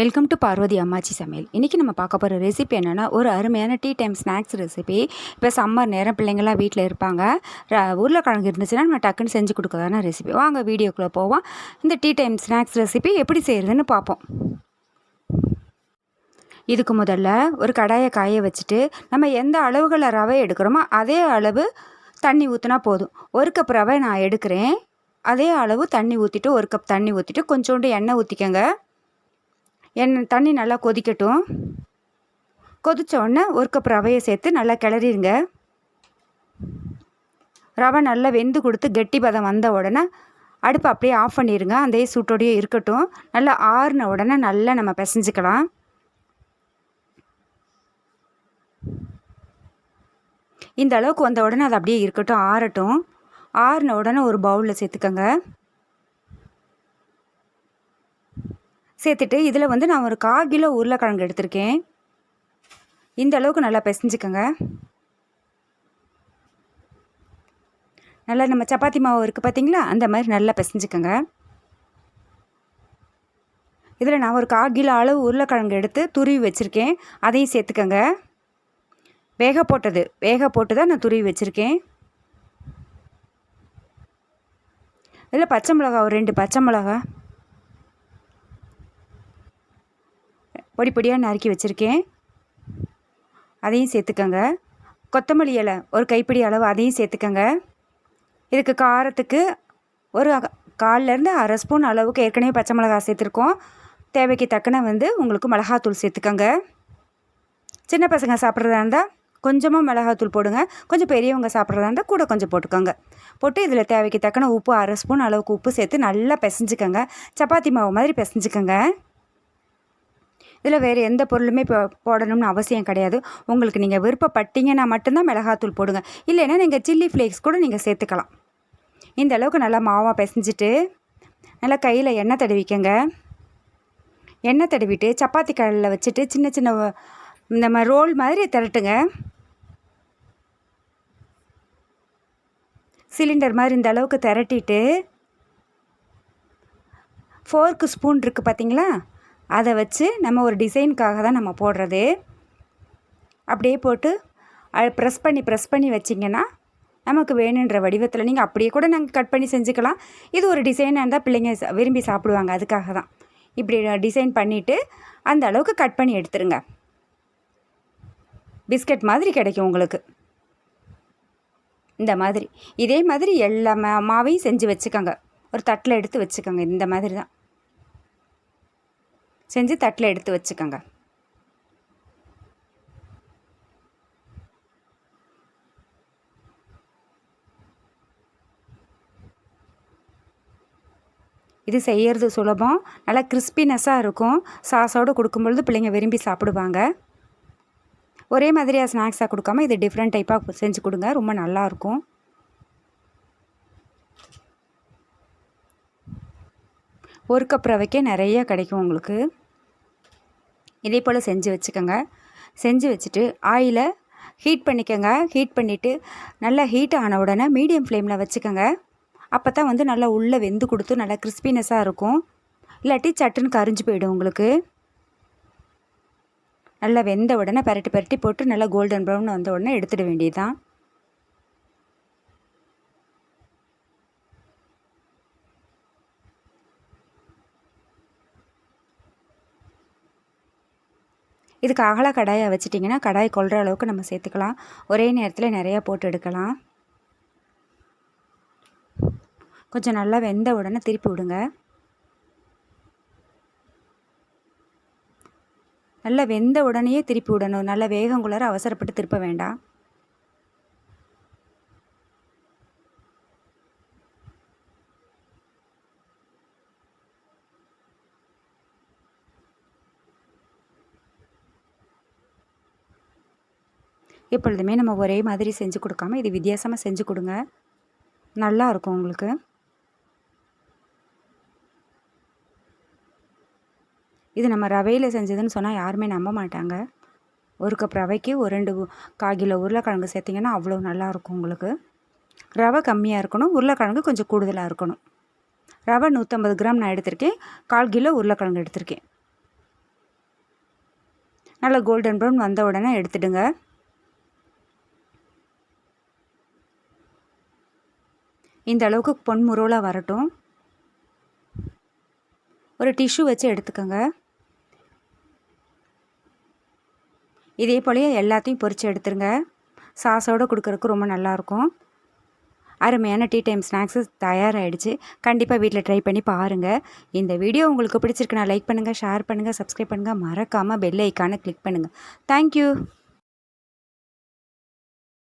Welcome to Parvati அம்மாச்சி சமையல் இன்றைக்கி நம்ம பார்க்க போகிற ரெசிபி என்னென்னா ஒரு அருமையான டீ டைம் ஸ்நாக்ஸ் ரெசிபி இப்போ சம்மர் நேரம் பிள்ளைங்கள்லாம் வீட்டில் இருப்பாங்க. ர- உருளைக்கிழங்கு இருந்துச்சுன்னா நம்ம டக்குன்னு செஞ்சு கொடுக்கறதான ரெசிபி வாங்க வீடியோக்குள்ளே போவோம். இந்த டீ டைம் ஸ்நாக்ஸ் ரெசிபி எப்படி செய்கிறதுன்னு பார்ப்போம். இதுக்கு முதல்ல ஒரு கடாயை காய வச்சுட்டு நம்ம எந்த அளவுகளில் ரவை எடுக்கிறோமோ அதே அளவு தண்ணி ஊற்றினா போதும். ஒரு கப் ரவை நான் எடுக்கிறேன். அதே அளவு தண்ணி ஊற்றிட்டு ஒரு கப் தண்ணி ஊற்றிட்டு கொஞ்சோண்டு எண்ணெய் ஊற்றிக்கங்க என் தண்ணி நல்லா கொதிக்கட்டும். கொதித்த உடனே ஒரு கப் ரவையை சேர்த்து நல்லா கிளறிடுங்க ரவை நல்லா வெந்து கொடுத்து கெட்டி பதம் வந்த உடனே அடுப்பு அப்படியே ஆஃப் பண்ணிடுங்க அந்த சூட்டோடையே இருக்கட்டும். நல்லா ஆறின உடனே நல்லா நம்ம பிசைஞ்சுக்கலாம். இந்த அளவுக்கு வந்த உடனே அது அப்படியே இருக்கட்டும் ஆறட்டும். ஆறின உடனே ஒரு பவுலில் சேர்த்துக்கோங்க. சேர்த்துட்டு இதில் வந்து நான் ஒரு கால் கிலோ உருளைக்கிழங்கு எடுத்திருக்கேன். இந்த அளவுக்கு நல்லா பிசைஞ்சுக்கோங்க. நல்லா நம்ம சப்பாத்தி மாவு இருக்குது பார்த்தீங்களா? அந்த மாதிரி நல்லா பிசைஞ்சுக்கங்க. இதில் நான் ஒரு கால் கிலோ அளவு உருளைக்கிழங்கு எடுத்து துருவி வச்சுருக்கேன். அதையும் சேர்த்துக்கோங்க. வேக போட்டது. வேக போட்டு தான் நான் துருவி வச்சுருக்கேன். இதில் பச்சை மிளகா ஒரு ரெண்டு பச்சை மிளகா பொடி பொடியாக நறுக்கி வச்சுருக்கேன். அதையும் சேர்த்துக்கோங்க. கொத்தமல்லி இலை ஒரு கைப்பிடி அளவு அதையும் சேர்த்துக்கோங்க. இதுக்கு காரத்துக்கு ஒரு கால்லேருந்து அரை ஸ்பூன் அளவுக்கு ஏற்கனவே பச்சை மிளகா சேர்த்துருக்கோம். தேவைக்கு தக்கன வந்து உங்களுக்கு மிளகாத்தூள் சேர்த்துக்கோங்க. சின்ன பசங்க சாப்பிட்றதா இருந்தால் கொஞ்சமாக மிளகாத்தூள் போடுங்க. கொஞ்சம் பெரியவங்க சாப்பிட்றதா இருந்தால் கூட கொஞ்சம் போட்டுக்கோங்க. போட்டு இதில் தேவைக்கு தக்கன உப்பு அரை ஸ்பூன் அளவுக்கு உப்பு சேர்த்து நல்லா பிசைஞ்சுக்கங்க. சப்பாத்தி மாவு மாதிரி பிசைஞ்சுக்கங்க. இதில் வேறு எந்த பொருளுமே இப்போ போடணும்னு அவசியம் கிடையாது. உங்களுக்கு நீங்கள் விருப்பப்பட்டீங்கன்னா மட்டும்தான் மிளகாத்தூள் போடுங்க. இல்லைன்னா நீங்கள் சில்லி ஃப்ளேக்ஸ் கூட நீங்கள் சேர்த்துக்கலாம். இந்த அளவுக்கு நல்லா மாவாக பிசைஞ்சிட்டு நல்லா கையில் எண்ணெய் தடவிக்கங்க. எண்ணெய் தடவிட்டு சப்பாத்தி கடலில் வச்சுட்டு சின்ன சின்ன இந்த மாதிரி ரோல் மாதிரி திரட்டுங்க. சிலிண்டர் மாதிரி இந்த அளவுக்கு திரட்டிட்டு ஃபோர்க்கு ஸ்பூன் இருக்குது பார்த்தீங்களா? அதை வச்சு நம்ம ஒரு டிசைனுக்காக தான் நம்ம போடுறது. அப்படியே போட்டு ப்ரெஸ் பண்ணி ப்ரெஸ் பண்ணி வச்சிங்கன்னா நமக்கு வேணுன்ற வடிவத்தில் நீங்கள் அப்படியே கூட நாங்கள் கட் பண்ணி செஞ்சுக்கலாம். இது ஒரு டிசைனாக இருந்தால் பிள்ளைங்க விரும்பி சாப்பிடுவாங்க. அதுக்காக தான். இப்படி டிசைன் பண்ணிவிட்டு அந்த அளவுக்கு கட் பண்ணி எடுத்துருங்க. பிஸ்கட் மாதிரி கிடைக்கும் உங்களுக்கு. இந்த மாதிரி. இதே மாதிரி எல்லா மாவையும் செஞ்சு வச்சுக்கோங்க. ஒரு தட்டில் எடுத்து வச்சுக்கோங்க. இந்த மாதிரி தான். செஞ்சு தட்டில் எடுத்து வச்சுக்கோங்க. இது செய்கிறது சுலபம். நல்லா கிறிஸ்பினஸ்ஸாக இருக்கும். சாஸோடு கொடுக்கும்பொழுது பிள்ளைங்க விரும்பி சாப்பிடுவாங்க. ஒரே மாதிரியாக ஸ்நாக்ஸாக கொடுக்காம இது டிஃப்ரெண்ட் டைப்பாக செஞ்சு கொடுங்க. ரொம்ப நல்லாயிருக்கும் ஒரு கப் ரவைக்கே நிறைய கிடைக்கும் உங்களுக்கு. இதே போல் செஞ்சு வச்சுக்கோங்க. செஞ்சு வச்சுட்டு ஆயிலை ஹீட் பண்ணிக்கோங்க. ஹீட் பண்ணிவிட்டு நல்லா ஹீட் ஆன உடனே மீடியம் ஃப்ளேமில் வச்சுக்கோங்க. அப்போ தான் வந்து நல்லா உள்ளே வெந்து கொடுத்து நல்லா கிறிஸ்பினஸாக இருக்கும். இல்லாட்டி சட்டுன்னு கரிஞ்சு போயிடும் உங்களுக்கு. நல்லா வெந்த உடனே பரட்டி பரட்டி போட்டு நல்லா கோல்டன் ப்ரௌன் வந்த உடனே எடுத்துட வேண்டியதுதான். இதுக்கு அகல கடாயை வச்சிட்டிங்கன்னா கடாய் கொள்கிற அளவுக்கு நம்ம சேர்த்துக்கலாம். ஒரே நேரத்தில் நிறையா போட்டு எடுக்கலாம். கொஞ்சம் நல்லா வெந்த உடனே திருப்பி விடுங்க. நல்லா வெந்த உடனேயே திருப்பி விடணும். நல்லா வேகங்குள்ளார அவசரப்பட்டு திருப்ப வேண்டாம். எப்பொழுதுமே நம்ம ஒரே மாதிரி செஞ்சு கொடுக்காம இது வித்தியாசமாக செஞ்சு கொடுங்க. நல்லா இருக்கும் உங்களுக்கு. இது நம்ம ரவையில் செஞ்சதுன்னு சொன்னால் யாருமே நம்ப மாட்டாங்க. ஒரு கப் ரவைக்கு ஒரு ரெண்டு கால் கிலோ உருளைக்கிழங்கு சேர்த்திங்கன்னா அவ்வளோ நல்லாயிருக்கும் உங்களுக்கு. ரவை கம்மியாக இருக்கணும் உருளைக்கிழங்கு கொஞ்சம் கூடுதலாக இருக்கணும். ரவை நூற்றம்பது கிராம் நான் எடுத்திருக்கேன் கால் கிலோ உருளைக்கிழங்கு எடுத்திருக்கேன். நல்லா கோல்டன் ப்ரௌன் வந்த உடனே எடுத்துடுங்க. இந்த அளவுக்கு பொன்முருளாக வரட்டும். ஒரு டிஷ்யூ வச்சு எடுத்துக்கோங்க. இதே போலயே எல்லாத்தையும் பொரித்து எடுத்துருங்க. சாஸோடு கொடுக்குறதுக்கு ரொம்ப நல்லாயிருக்கும் அருமையான டீ டைம் ஸ்நாக்ஸு தயாராகிடுச்சு கண்டிப்பாக வீட்டில் ட்ரை பண்ணி பாருங்கள் இந்த வீடியோ உங்களுக்கு பிடிச்சிருக்குன்னா லைக் பண்ணுங்கள் ஷேர் பண்ணுங்கள் சப்ஸ்கிரைப் பண்ணுங்கள் மறக்காமல் பெல் ஐக்கானை கிளிக் பண்ணுங்கள் தேங்க்யூ